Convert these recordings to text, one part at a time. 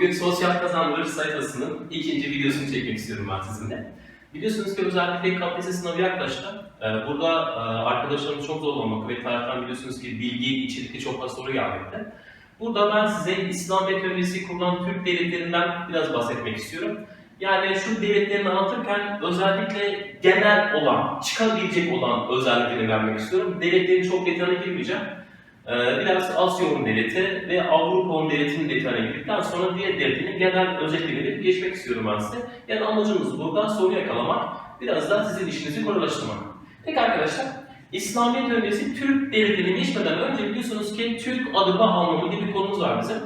Bugün sosyal kazanımları sayfasının ikinci videosunu çekmek istiyorum ben sizinle. Biliyorsunuz ki özellikle KPSS sınavı yaklaştı. Ee, Burada e, arkadaşlarımız çok zorlanmakta ve taraftan biliyorsunuz ki bilgi, içerikli çok fazla soru gelmekte. Burada ben size İslamiyet öncesi kurulan Türk devletlerinden biraz bahsetmek istiyorum. Yani şu devletlerini anlatırken özellikle genel olan, çıkabilecek olan özelliklerini vermek istiyorum. Devletlerin çok detayına girmeyeceğim. Ee, Biraz Asya Rum Devleti ve Avrupa Rum Devleti'nin detayına girdikten sonra diğer devletinin genel özetlerini geçmek istiyorum ben size. Yani amacımız burada soru yakalamak, biraz da sizin işinizi kolaylaştırmak. Peki arkadaşlar, İslamiyet öncesi Türk devletine geçmeden önce biliyorsunuz ki Türk adı anlamı diye bir konumuz var bizim.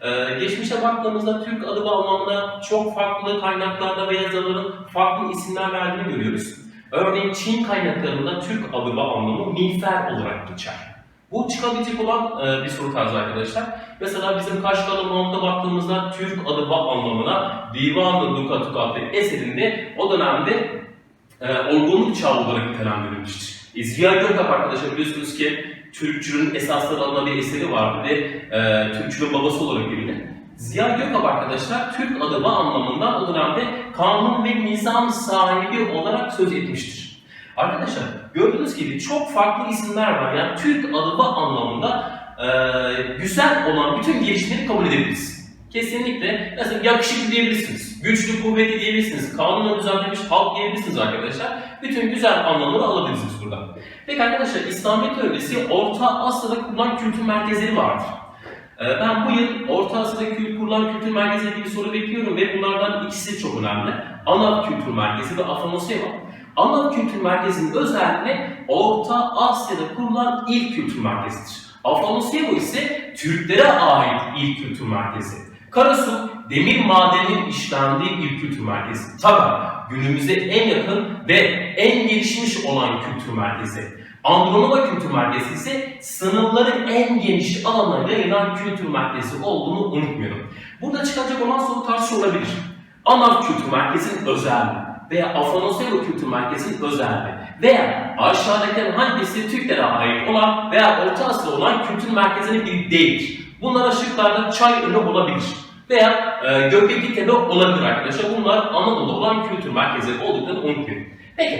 Ee, geçmişe baktığımızda Türk adı anlamına çok farklı kaynaklarda ve yazarların farklı isimler verdiğini görüyoruz. Örneğin Çin kaynaklarında Türk adı anlamı miğfer olarak geçer. Bu çıkabilecek olan e, bir soru tarzı arkadaşlar. Mesela bizim Kaşgarlı Mahmut'a baktığımızda Türk adı va anlamına Divan-ı Dukatuk adlı eserinde o dönemde e, olgunluk çağı olarak nitelendirilmiştir. E, Ziya Gökalp arkadaşlar biliyorsunuz ki Türkçülüğün esasları adına bir eseri vardı ve e, Türkçülüğün babası olarak bilinir. Ziya Gökalp arkadaşlar Türk adı anlamında o dönemde kanun ve nizam sahibi olarak söz etmiştir. Arkadaşlar gördüğünüz gibi çok farklı isimler var. Yani Türk adı anlamında e, güzel olan bütün gelişimleri kabul edebiliriz. Kesinlikle mesela yakışıklı diyebilirsiniz, güçlü, kuvvetli diyebilirsiniz, kanunla düzenlemiş halk diyebilirsiniz arkadaşlar. Bütün güzel anlamları alabilirsiniz burada. Peki arkadaşlar İslamiyet öncesi Orta Asya'da kurulan kültür merkezleri vardır. Ee, Ben bu yıl Orta Asya'da kurulan kültür merkezi ilgili soru bekliyorum ve bunlardan ikisi çok önemli. Ana Kültür Merkezi ve Afanasya Ana Kültür Merkezi'nin özelliği Orta Asya'da kurulan ilk kültür merkezidir. Afanasyevo ise Türklere ait ilk kültür merkezi. Karasu, demir madeninin işlendiği ilk kültür merkezi. Tabi günümüze en yakın ve en gelişmiş olan kültür merkezi. Andronova Kültür Merkezi ise sınırların en geniş alana yayılan kültür merkezi olduğunu unutmayalım. Burada çıkacak olan soru tarzı olabilir. Ana Kültür Merkezi'nin özelliği veya Afanasyevo Kültür Merkezi'nin özelliği veya aşağıdakilerin hangisi Türklere ait olan veya Orta Asya'da olan kültür merkezine bir değildir. Bunlar şıklarda çay önü olabilir veya e, Göbekli Tepe olabilir arkadaşlar. Bunlar Anadolu'da olan kültür merkezleri olduklarını unutmayın. Peki,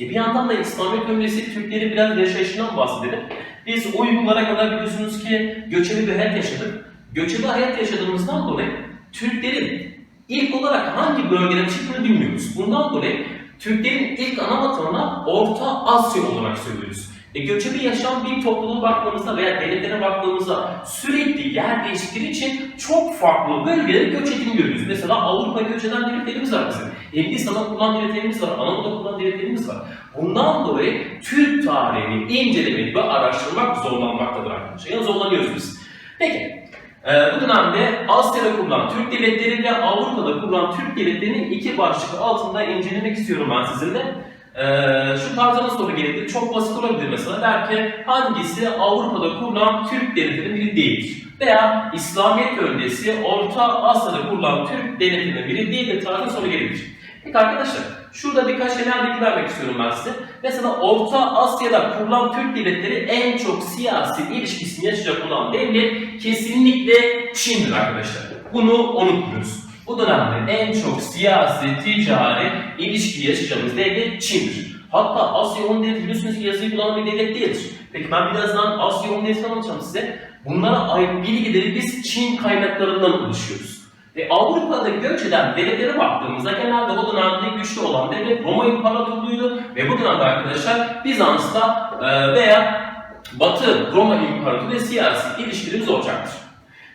e bir yandan da İslamiyet öncesi Türkleri biraz yaşayışından bahsedelim. Biz o yıllara kadar biliyorsunuz ki göçebe bir hayat yaşadık. Göçebe hayat yaşadığımızdan dolayı Türklerin ilk olarak hangi bölgeden çıktığını bilmiyoruz. Bundan dolayı Türklerin ilk ana vatanına Orta Asya olarak söylüyoruz. E, göçebe yaşayan bir topluluğa baktığımızda veya devletlere baktığımızda sürekli yer değiştikleri için çok farklı bölgelere göç ettiğini görüyoruz. Mesela Avrupa'ya göç eden devletlerimiz var bizim. Hindistan'a kurulan devletlerimiz var, Anadolu'da kurulan devletlerimiz var. Bundan dolayı Türk tarihini incelemek ve araştırmak zorlanmaktadır arkadaşlar. Yani zorlanıyoruz biz. Peki, ee, bu dönemde Asya'da kurulan Türk devletleri ve Avrupa'da kurulan Türk devletlerinin iki başlık altında incelemek istiyorum ben sizinle. Ee, şu tarzda soru gelebilir. Çok basit olabilir mesela. Der ki hangisi Avrupa'da kurulan Türk devletlerinin biri değil? Veya İslamiyet öncesi Orta Asya'da kurulan Türk devletlerinin biri değildir tarzda soru gelebilir. Peki arkadaşlar şurada birkaç genel bilgi vermek istiyorum ben size. Mesela Orta Asya'da kurulan Türk devletleri en çok siyasi ilişkisini yaşayacak olan devlet kesinlikle Çin'dir arkadaşlar. Bunu unutmuyoruz. Bu dönemde en çok siyasi, ticari ilişki yaşayacağımız devlet Çin'dir. Hatta Asya Rum Devleti biliyorsunuz ki yazıyı kullanan bir devlet değildir. Peki ben birazdan Asya Rum Devleti'ni anlatacağım size. Bunlara ait bilgileri biz Çin kaynaklarından ulaşıyoruz. Ve Avrupa'da göç eden devletlere baktığımızda genelde o dönemde güçlü olan devlet Roma İmparatorluğu'ydu ve bu dönemde arkadaşlar Bizans'ta e, veya Batı Roma İmparatorluğu siyasi ilişkilerimiz olacaktır.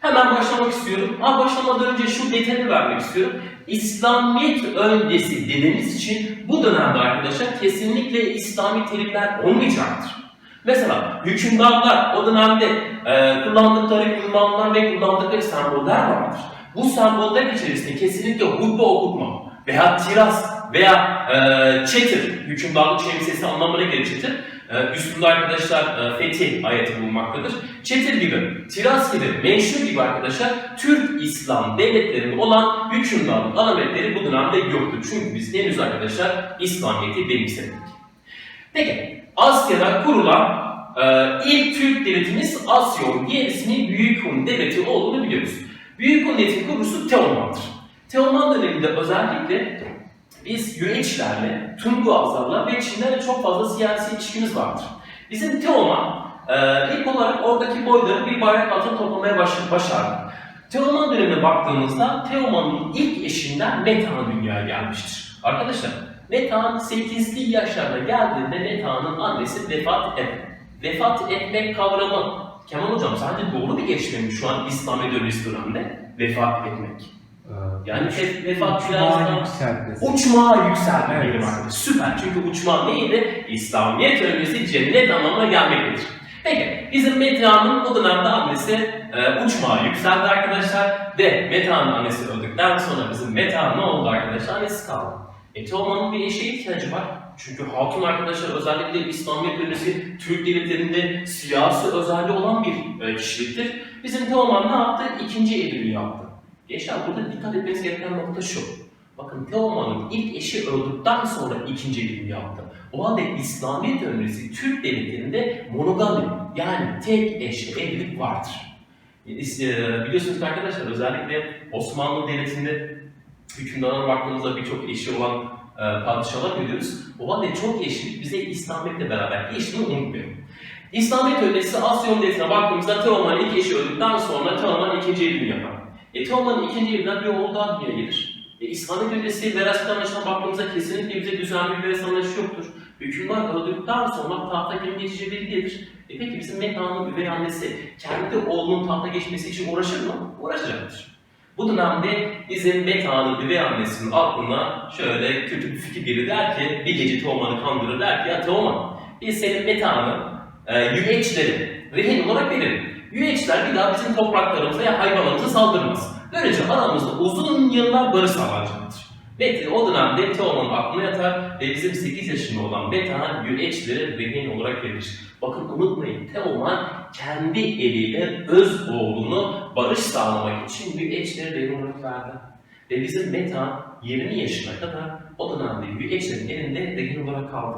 Hemen başlamak istiyorum. Ama başlamadan önce şu detayı vermek istiyorum. İslamiyet öncesi dediğimiz için bu dönemde arkadaşlar kesinlikle İslami terimler olmayacaktır. Mesela hükümdarlar o dönemde e, kullandıkları ünvanlar ve kullandıkları semboller vardır. Bu semboller içerisinde kesinlikle hutbe okutma veya tiras veya e, çetir, hükümdarlık şemsiyesi anlamına gelir çetir. E, üstünde arkadaşlar e, fetih ayeti bulunmaktadır. Çetir gibi, tiras gibi, menşur gibi arkadaşlar Türk İslam devletlerinde olan hükümdarlık alametleri bu dönemde yoktur. Çünkü biz henüz arkadaşlar İslamiyet'i benimsemedik. Peki, Asya'da kurulan e, ilk Türk devletimiz Asyon, gerisini Büyük Hun devleti olduğunu biliyoruz. Büyük Millet'in kurucusu Teoman'dır. Teoman döneminde özellikle biz Yuneçlerle, Tunguazlarla ve Çinlerle çok fazla siyasi ilişkimiz vardır. Bizim Teoman e, ilk olarak oradaki boyları bir bayrak altına toplamaya baş- başardı. Teoman dönemine baktığımızda Teoman'ın ilk eşinden Metehan dünyaya gelmiştir. Arkadaşlar Metehan 8'li yaşlarda geldiğinde Metehan'ın annesi vefat eder. Vefat etmek kavramı Kemal Hocam sence doğru bir geçme mi şu an İslam ideolojisi dönemde? Vefat etmek. Yani ve- vefat biraz daha... yükseltmesi. Uçmağa yükselme Evet. arkadaşlar. Süper. Çünkü uçma neydi? İslamiyet öncesi cennet anlamına gelmektedir. Peki bizim Metehan'ın o dönemde annesi e, uçmağa yükseldi arkadaşlar ve Metehan'ın annesi öldükten sonra bizim Metehan ne oldu arkadaşlar? Annesi kaldı. E Teoman'ın bir eşe ihtiyacı var. Çünkü hatun arkadaşlar özellikle İslamiyet öncesi Türk devletlerinde siyasi özelliği olan bir e, kişiliktir. Bizim Teoman ne yaptı? İkinci evliliği yaptı. Gençler burada dikkat etmeniz gereken nokta şu. Bakın Teoman'ın ilk eşi öldükten sonra ikinci evliliğini yaptı. O halde İslamiyet öncesi Türk devletlerinde monogami yani tek eşli evlilik vardır. Biz, e, Biliyorsunuz arkadaşlar özellikle Osmanlı Devleti'nde hükümdarlara baktığımızda birçok eşi olan e, padişahlar görüyoruz. O halde çok eşlilik bize İslamiyet'le beraber geçtiğini unutmayalım. İslamiyet öncesi Asya Devleti'ne baktığımızda Teoman ilk eşi öldükten sonra Teoman ikinci evliliğini yapar. E, Teoman'ın ikinci evinden bir oğlu daha dünyaya gelir. E, İslamiyet öncesi veraset anlayışına baktığımızda kesinlikle bize düzenli bir veraset anlayışı yoktur. Hükümdar öldükten sonra tahta kim geçici biri gelir. E peki bizim Metehan'ın üvey annesi kendi oğlunun tahta geçmesi için uğraşır mı? Uğraşacaktır. Bu dönemde bizim Metehan'ın üvey annesinin aklına şöyle kötü bir fikir gelir der ki, bir gece Teoman'ı kandırır der ki ya Teoman biz senin Metehan'ı e, yügeçleri rehin olarak verelim. Yügeçler bir daha bizim topraklarımıza ya hayvanlarımıza saldırmaz. Böylece aramızda uzun yıllar barış sağlanacaktır. Ve o dönemde Teoman'ın aklına yatar ve bizim 8 yaşında olan Metehan yügeçlere rehin olarak verilir. Bakın unutmayın Teoman kendi eliyle öz oğlunu barış sağlamak için rehin olarak verdi. Ve bizim Metehan 20 yaşına kadar o dönemde yügeçlerin elinde rehin olarak kaldı.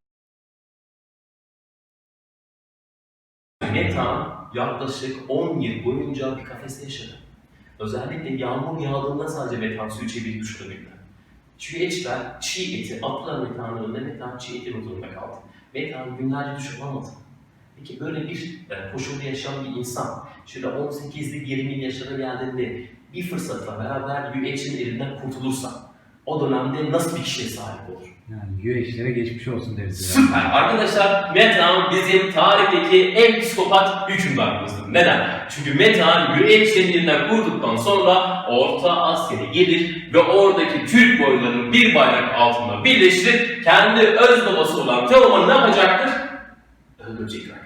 Metehan yaklaşık 10 yıl boyunca bir kafeste yaşadı. Özellikle yağmur yağdığında sadece Metehan su içebilip düşürebildi. Çiğeçler çiğ eti Metehan'ın önüne, Metehan çiğ eti zorunda kaldı. Metehan günlerce alamadı. Peki böyle bir e, koşulda yaşayan bir insan, şöyle 18'lik 20 yaşına geldiğinde bir fırsatla beraber Yüeç'in elinden kurtulursa, o dönemde nasıl bir kişiye sahip olur? Yani güveçlere geçmiş olsun deriz. yani. Süper. Arkadaşlar Metehan bizim tarihteki en psikopat hükümdarımızdır. Neden? Çünkü Metehan Yüreğin elinden kurduktan sonra Orta Asya'ya gelir ve oradaki Türk boylarını bir bayrak altında birleştirip kendi öz babası olan Teoman'ı ne yapacaktır? Öldürecektir arkadaşlar.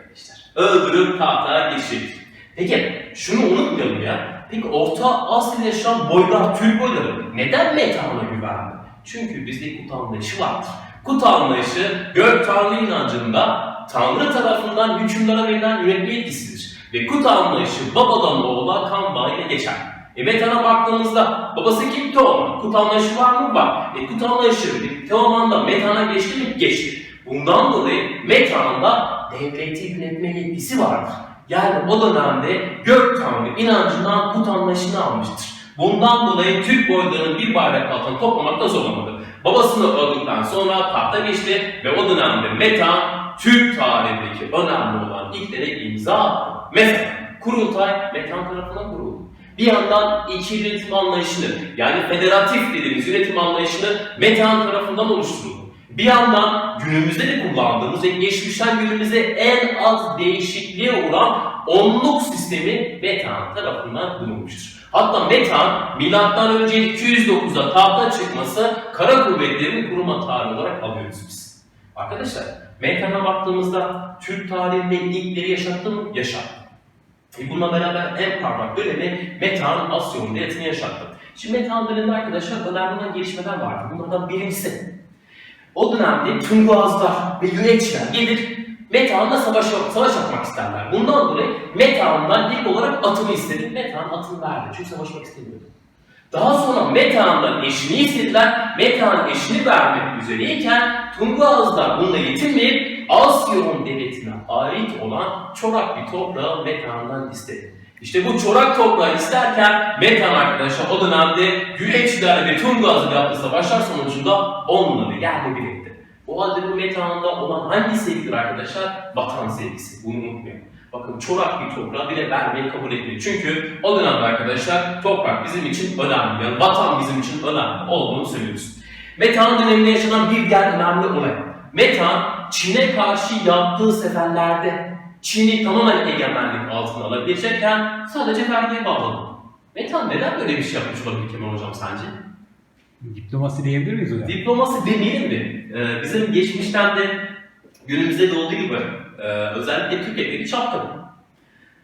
Öldürüp tahta geçirecektir. Peki şunu unutmayalım ya. Peki Orta Asya'da yaşayan boylar, Türk boyları neden Metehan'a güvendi? Çünkü bizde kut anlayışı vardır. Kut anlayışı gök tanrı inancında tanrı tarafından hükümdara verilen yönetme yetkisidir. Ve kut anlayışı babadan oğula kan bağıyla geçer. E Metan'a baktığımızda babası kim? Teoman. Kut anlayışı var mı? Var. E kut anlayışı Teoman'da Metan'a geçti mi? Geçti. Bundan dolayı Metan'da devleti yönetme yetkisi vardır. Yani o dönemde gök tanrı inancından kut anlayışını almıştır. Bundan dolayı Türk boylarının bir bayrak altına toplamakta zorlamadı. Babasını öldükten sonra tahta geçti ve o dönemde Metehan Türk tarihindeki önemli olan ilklere imza attı. Mesela kurultay Metehan tarafından kuruldu. Bir yandan iki yönetim anlayışını yani federatif dediğimiz yönetim anlayışını Metehan tarafından oluşturuldu. Bir yandan günümüzde de kullandığımız ve geçmişten günümüze en az değişikliğe uğran onluk sistemi Metehan tarafından bulunmuştur. Hatta Metehan milattan önce 209'da tahta çıkması kara kuvvetlerin kuruma tarihi olarak alıyoruz biz. Arkadaşlar Metehan'a baktığımızda Türk tarihinde ilkleri yaşattı mı? Yaşattı. E bununla beraber en parlak dönemi Metehan Asyon Devleti'ni yaşattı. Şimdi Metehan döneminde arkadaşlar önemli olan gelişmeler vardı. Bunlardan birincisi o dönemde Tunguazlar ve Yüneçler gelir Metehan'la savaş, savaş yapmak isterler. Bundan dolayı Metehan'dan ilk olarak atını istedi. Metehan atını verdi çünkü savaşmak istemiyordu. Daha sonra Metehan'dan eşini istediler. Metehan eşini vermek üzereyken Tunguazlar bununla yetinmeyip Asyon devletine ait olan çorak bir toprağı Metehan'dan istedi. İşte bu çorak toprağı isterken Metan arkadaşlar o dönemde güreşçilerle ve Tungaz'la yaptığı savaşlar sonucunda onları yerle bir etti. O halde bu Metan'da olan hangi sevgidir arkadaşlar? Vatan sevgisi. Bunu unutmayın. Bakın çorak bir toprağı bile vermeyi kabul etmiyor. Çünkü o dönemde arkadaşlar toprak bizim için önemli. Yani vatan bizim için önemli olduğunu söylüyoruz. Metan döneminde yaşanan bir diğer önemli olay. Metan, Çin'e karşı yaptığı seferlerde Çin'i tamamen egemenlik altına alabilecekken sadece vergiye bağladı. Metan neden böyle bir şey yapmış olabilir Kemal Hocam sence? Diplomasi diyebilir miyiz hocam? Diplomasi demeyelim mi? Ee, bizim geçmişten de günümüzde de olduğu gibi e, özellikle Türk evleri çapkın.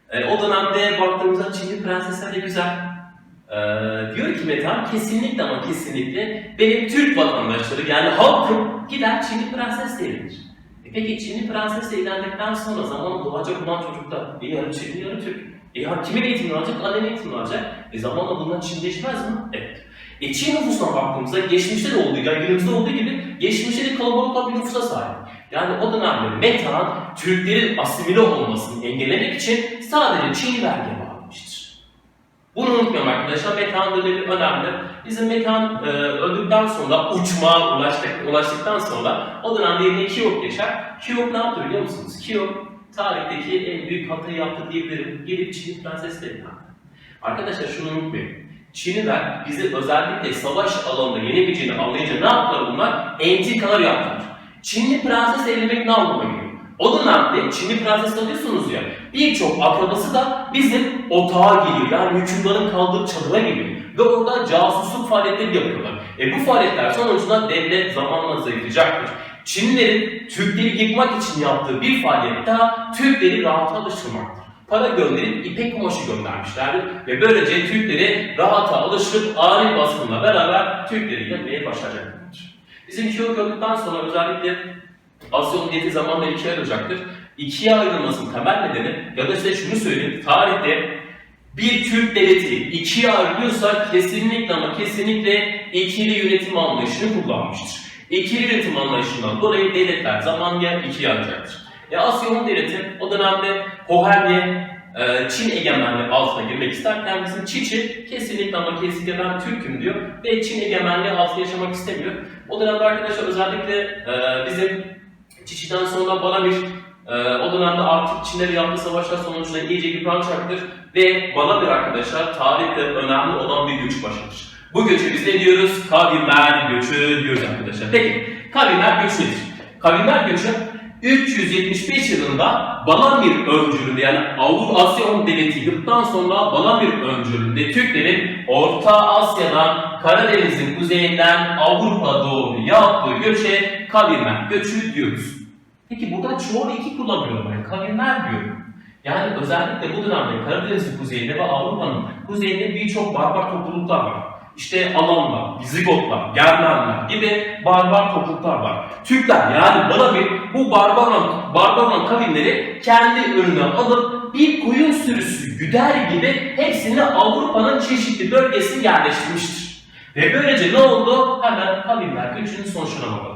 E, o dönemde baktığımızda Çinli prensesler de güzel. E, diyor ki Metan kesinlikle ama kesinlikle benim Türk vatandaşları yani halkım gider Çinli prensesle evlenir. E peki Çinli prensesle evlendikten sonra zamanla doğacak olan çocuklar e yarı Çinli yarı Türk. E ya kimin eğitimini alacak? Annenin eğitimini alacak. E zamanla bunlar Çinleşmez mi? Evet. E Çin nüfusuna baktığımızda geçmişte de olduğu, yani günümüzde olduğu gibi geçmişte de kalabalık bir nüfusa sahip. Yani o dönemde Metehan, Türklerin asimile olmasını engellemek için sadece Çin'i vergiye bağlamıştır. Bunu unutmayalım arkadaşlar, Metehan dönemi önemli. Bizim Metehan e, öldükten sonra uçmağa ulaştık, ulaştıktan sonra o dönemde yerine Kiyok geçer. Kiyok ne yaptı biliyor musunuz? Kiyok tarihteki en büyük hatayı yaptı diyebilirim. Gelip Çin'i prensesle evlendi. Arkadaşlar şunu unutmayın. Çinliler bizi özellikle savaş alanında yenebileceğini anlayınca ne yaptılar bunlar? Entrikalar yaptılar. Çinli prenses evlenmek ne anlama geliyor? O dönemde Çinli prenses alıyorsunuz ya, birçok akrabası da bizim otağa geliyor. Yani hükümdarın kaldığı çadıra geliyor. Ve orada casusluk faaliyetleri yapıyorlar. E bu faaliyetler sonucunda devlet zamanla zayıflayacaktır. Çinlilerin Türkleri yıkmak için yaptığı bir faaliyet daha Türkleri rahata alıştırmaktır para gönderip ipek kumaşı göndermişlerdir ve böylece Türkleri rahata alıştırıp ani baskınla beraber Türkleri yenmeye başaracaklardır. Bizim Kiyok öldükten sonra özellikle Asya Milleti zamanla ikiye ayrılacaktır. İkiye ayrılmasının temel nedeni ya da size şunu söyleyeyim, tarihte bir Türk devleti ikiye ayrılıyorsa kesinlikle ama kesinlikle ikili yönetim anlayışını kullanmıştır. İkili yönetim anlayışından dolayı devletler zamanla ikiye ayrılacaktır. E Asya Hun Devleti o dönemde Hohenye, e, Çin egemenliği altına girmek isterken bizim Çiçi kesinlikle ama kesinlikle ben Türk'üm diyor ve Çin egemenliği altında yaşamak istemiyor. O dönemde arkadaşlar özellikle e, bizim Çiçi'den sonra Balamir e, o dönemde artık Çin'le yaptığı savaşlar sonucunda iyice yıpranacaktır ve Balamir arkadaşlar tarihte önemli olan bir göç başlatır. Bu göçe biz ne diyoruz? Kavimler göçü diyoruz arkadaşlar. Peki kavimler göçü nedir? Kavimler göçü 375 yılında Balamir öncülüğünde yani Avrasya Hun Devleti yıktıktan sonra Balamir öncülüğünde Türklerin Orta Asya'dan Karadeniz'in kuzeyinden Avrupa doğru yaptığı göçe kavimler göçü diyoruz. Peki burada çoğul iki kullanıyorum ben. Kavimler diyorum. Yani özellikle bu dönemde Karadeniz'in kuzeyinde ve Avrupa'nın kuzeyinde birçok barbar topluluklar var. İşte Alanlar, Vizigotlar, Germenler gibi barbar topluluklar var. Türkler yani Balamir bu barbar barbar kavimleri kendi önüne alıp bir koyun sürüsü güder gibi hepsini Avrupa'nın çeşitli bölgesine yerleştirmiştir. Ve böylece ne oldu? Hemen kavimler göçünün sonuçlarına bakalım.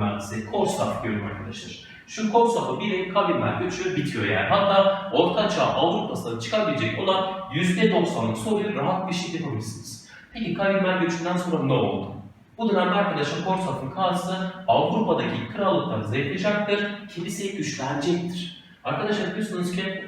Ben size. Korsaf diyorum arkadaşlar. Şu Korsaf'ı bilin kavimler göçü bitiyor yani. Hatta Orta Çağ Avrupa'sına çıkabilecek olan %90'lık soruyu rahat bir şekilde yapabilirsiniz. Peki kavimler göçünden sonra ne oldu? Bu dönemde arkadaşlar Korsaf'ın kazısı Avrupa'daki krallıkları zayıflayacaktır, kiliseyi güçlenecektir. Arkadaşlar biliyorsunuz ki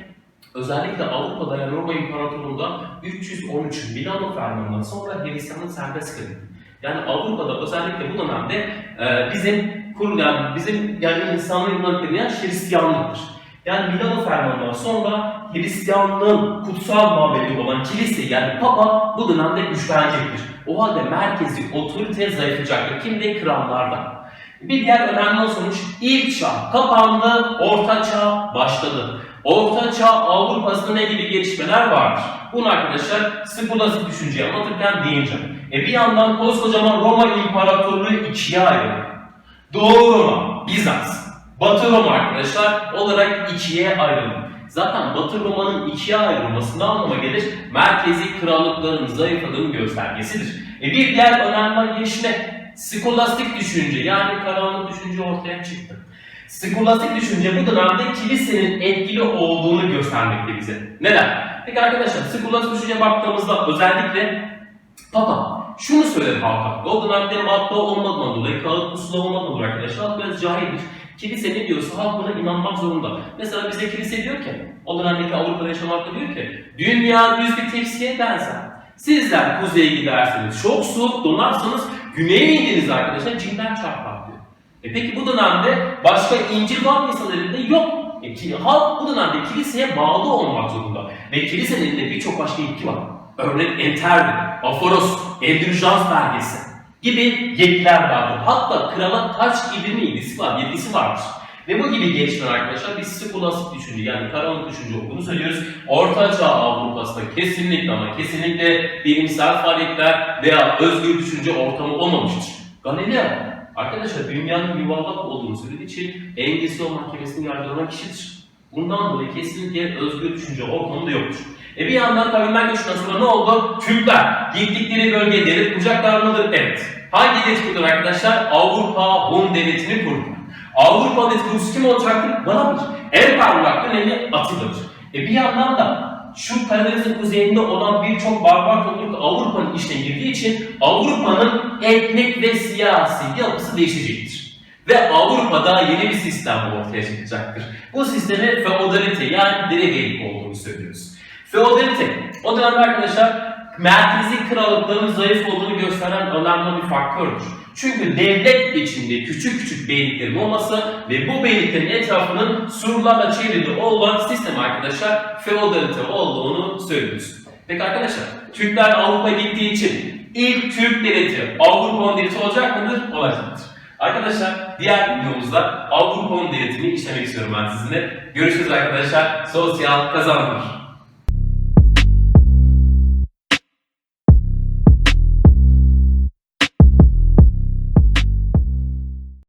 özellikle Avrupa'da yani Roma İmparatorluğu'nda 313 Milano Fermanı'ndan sonra Hristiyanlık serbest kılındı. Yani Avrupa'da özellikle bu dönemde e, bizim kur yani bizim yani insanlığı yönlendiren Hristiyanlıktır. Yani Milano Fermanı'ndan sonra Hristiyanlığın kutsal mabedi olan kilise yani Papa bu dönemde güçlenecektir. O halde merkezi otorite zayıflayacaktır. Kimde? Krallarda. Bir diğer önemli sonuç ilk çağ kapandı, orta çağ başladı. Orta çağ Avrupa'sında ne gibi gelişmeler vardır? Bunu arkadaşlar skolastik düşünceyi anlatırken değineceğim. E bir yandan koskocaman Roma İmparatorluğu ikiye ayrıldı. Doğu Roma, Bizans, Batı Roma arkadaşlar olarak ikiye ayrıldı. Zaten Batı Roma'nın ikiye ayrılması ne anlama gelir? Merkezi krallıkların zayıfladığının göstergesidir. E bir diğer önemli gelişme skolastik düşünce yani karanlık düşünce ortaya çıktı. Skolastik düşünce bu dönemde kilisenin etkili olduğunu göstermekte bize. Neden? Peki arkadaşlar skolastik düşünce baktığımızda özellikle Papa şunu söyler halka. O dönemde matbaa olmadığından dolayı, kağıt pusula olmadığından dolayı arkadaşlar halk biraz cahildir. Kilise ne diyorsa halk buna inanmak zorunda. Mesela bize kilise diyor ki, o dönemdeki Avrupa'da yaşayan halk da diyor ki, dünya düz bir tepsiye benzer. Sizler kuzeye giderseniz çok soğuk donarsanız güneye indiniz arkadaşlar cinler çarpar diyor. E peki bu dönemde başka İncil var mı insanların elinde? Yok. E, halk bu dönemde kiliseye bağlı olmak zorunda. Ve kilisenin elinde birçok başka yetki var. Örnek enterdi, aforos, endürijans belgesi gibi yetkiler vardır. Hatta krala taç giydirme yetkisi var, yetkisi vardır. Ve bu gibi gençler arkadaşlar biz skolastik düşünce yani karanlık düşünce olduğunu söylüyoruz. Orta Çağ Avrupa'sında kesinlikle ama kesinlikle bilimsel faaliyetler veya özgür düşünce ortamı olmamıştır. Galileo arkadaşlar dünyanın yuvarlak olduğunu söylediği için Engizisyon Mahkemesi'nin yargılanan kişidir. Bundan dolayı kesinlikle özgür düşünce ortamı da yoktur. E bir yandan kavimler göçünden sonra ne oldu? Türkler gittikleri bölgeye devlet kuracaklar mıdır? Evet. Hangi devlet kurdular arkadaşlar? Avrupa Hun Devleti'ni kurdular. Avrupa devleti kurucusu kim olacaktır? Banadır. En parlak dönemi Atilla'dır. E bir yandan da şu Karadeniz'in kuzeyinde olan birçok barbar topluluk Avrupa'nın içine girdiği için Avrupa'nın etnik ve siyasi yapısı değişecektir. Ve Avrupa'da yeni bir sistem ortaya çıkacaktır. Bu sisteme feodalite yani derebeylik olduğunu söylüyoruz. Feodalite, o dönemde arkadaşlar merkezi krallıkların zayıf olduğunu gösteren önemli bir faktördür. Çünkü devlet içinde küçük küçük beyliklerin olması ve bu beyliklerin etrafının surlarla çevrili olan sistem arkadaşlar feodalite olduğunu söylüyoruz. Peki arkadaşlar, Türkler Avrupa'ya gittiği için ilk Türk devleti Avrupa devleti olacak mıdır? Olacaktır. Arkadaşlar diğer videomuzda Avrupa devletini işlemek istiyorum ben sizinle. Görüşürüz arkadaşlar. Sosyal kazandır.